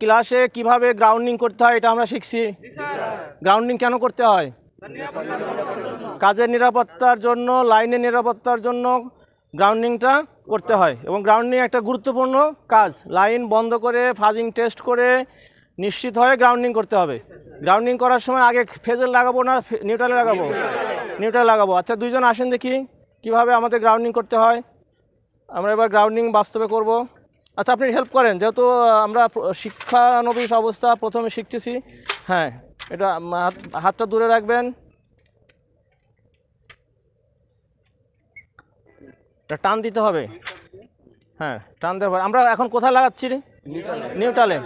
ক্লাসে কীভাবে গ্রাউন্ডিং করতে হয় এটা আমরা শিখছি। গ্রাউন্ডিং কেন করতে হয়? কাজের নিরাপত্তার জন্য, লাইনের নিরাপত্তার জন্য গ্রাউন্ডিংটা করতে হয় এবং গ্রাউন্ডিং একটা গুরুত্বপূর্ণ কাজ। লাইন বন্ধ করে, ফাজিং টেস্ট করে নিশ্চিত হয়ে গ্রাউন্ডিং করতে হবে। গ্রাউন্ডিং করার সময় আগে ফেজের লাগাবো না নিউট্রালে লাগাবো? নিউট্রাল লাগাবো। আচ্ছা দুইজন আসেন দেখি কীভাবে আমাদের গ্রাউন্ডিং করতে হয়। আমরা এবার গ্রাউন্ডিং বাস্তবে করব। আচ্ছা আপনি হেল্প করেন, যেহেতু আমরা শিক্ষানবিশ অবস্থা প্রথমে শিখতেছি। হ্যাঁ এটা হাতটা দূরে রাখবেন। টান দিতে হবে। হ্যাঁ টান দিতে হবে আমরা এখন কোথায় লাগাচ্ছি রে? নিউট্রালে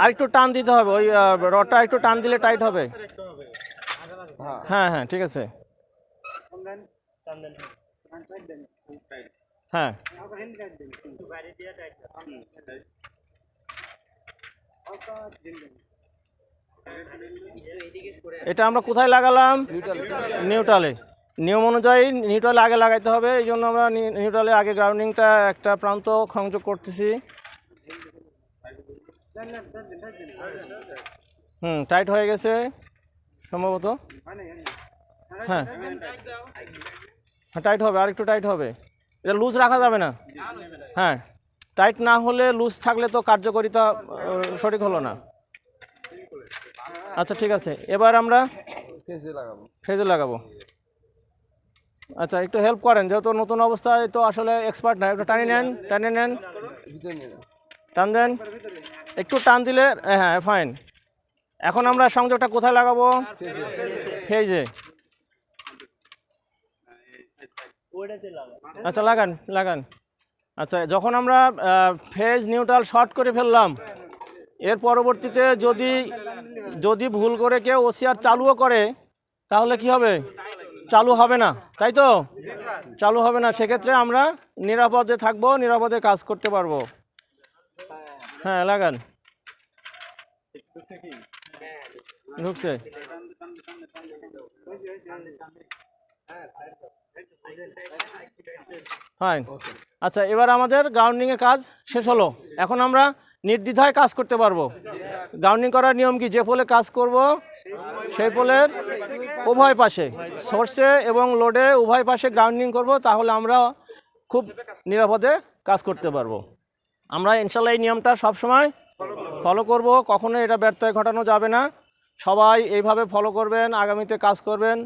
আর একটু টান দিতে হবে, ওই রডটা একটু টান দিলে টাইট হবে। হ্যাঁ হ্যাঁ ঠিক আছে। হ্যাঁ। এটা আমরা কোথায় লাগালাম? নিউট্রালে। নিয়ম অনুযায়ী নিউট্রালে আগে লাগাইতে হবে, এই জন্য আমরা নিউট্রালে আগে গ্রাউন্ডিংটা একটা প্রান্ত সংযোগ করতেছি। হুম, টাইট হয়ে গেছে, সম্ভবত। হ্যাঁ। হ্যাঁ টাইট হবে আর একটু টাইট হবে। এটা লুজ রাখা যাবে না? হ্যাঁ। টাইট না হলে লুজ থাকলে তো কার্যকারিতা সঠিক হলো না। আচ্ছা ঠিক আছে। এবার আমরা ফেজে লাগাবো। আচ্ছা একটু হেল্প করেন যেহেতু নতুন অবস্থায় তো আসলে এক্সপার্ট না। একটু টানি নেন টানে নেন। টান দেন। একটু টান দিলে হ্যাঁ ফাইন এখন আমরা সংযোগটা কোথায় লাগাবো? ফেজে। আচ্ছা লাগান লাগান। আচ্ছা যখন আমরা ফেজ নিউট্রাল শর্ট করে ফেললাম, এর পরবর্তীতে যদি যদি ভুল করে কেউ ওসিআর চালুও করে, তাহলে কি হবে? চালু হবে না, তাই তো? চালু হবে না, সেক্ষেত্রে আমরা নিরাপদে থাকব, নিরাপদে কাজ করতে পারব। হ্যাঁ লাগান। ঢুকছে। ফাইন আচ্ছা এবার আমাদের গ্রাউন্ডিংয়ের কাজ শেষ হলো। এখন আমরা নির্দ্বিধায় কাজ করতে পারব। গ্রাউন্ডিং করার নিয়ম কি? যে পোলে কাজ করব, সেই পোলের উভয় পাশে সোর্সে এবং লোডে উভয় পাশে গ্রাউন্ডিং করব, তাহলে আমরা খুব নিরাপদে কাজ করতে পারব। আমরা ইনশাল্লাহ এই নিয়মটা সবসময় ফলো করব। কখনো এটা ব্যর্থ ঘটানো যাবে না। সবাই এইভাবে ফলো করবেন, আগামীতে কাজ করবেন।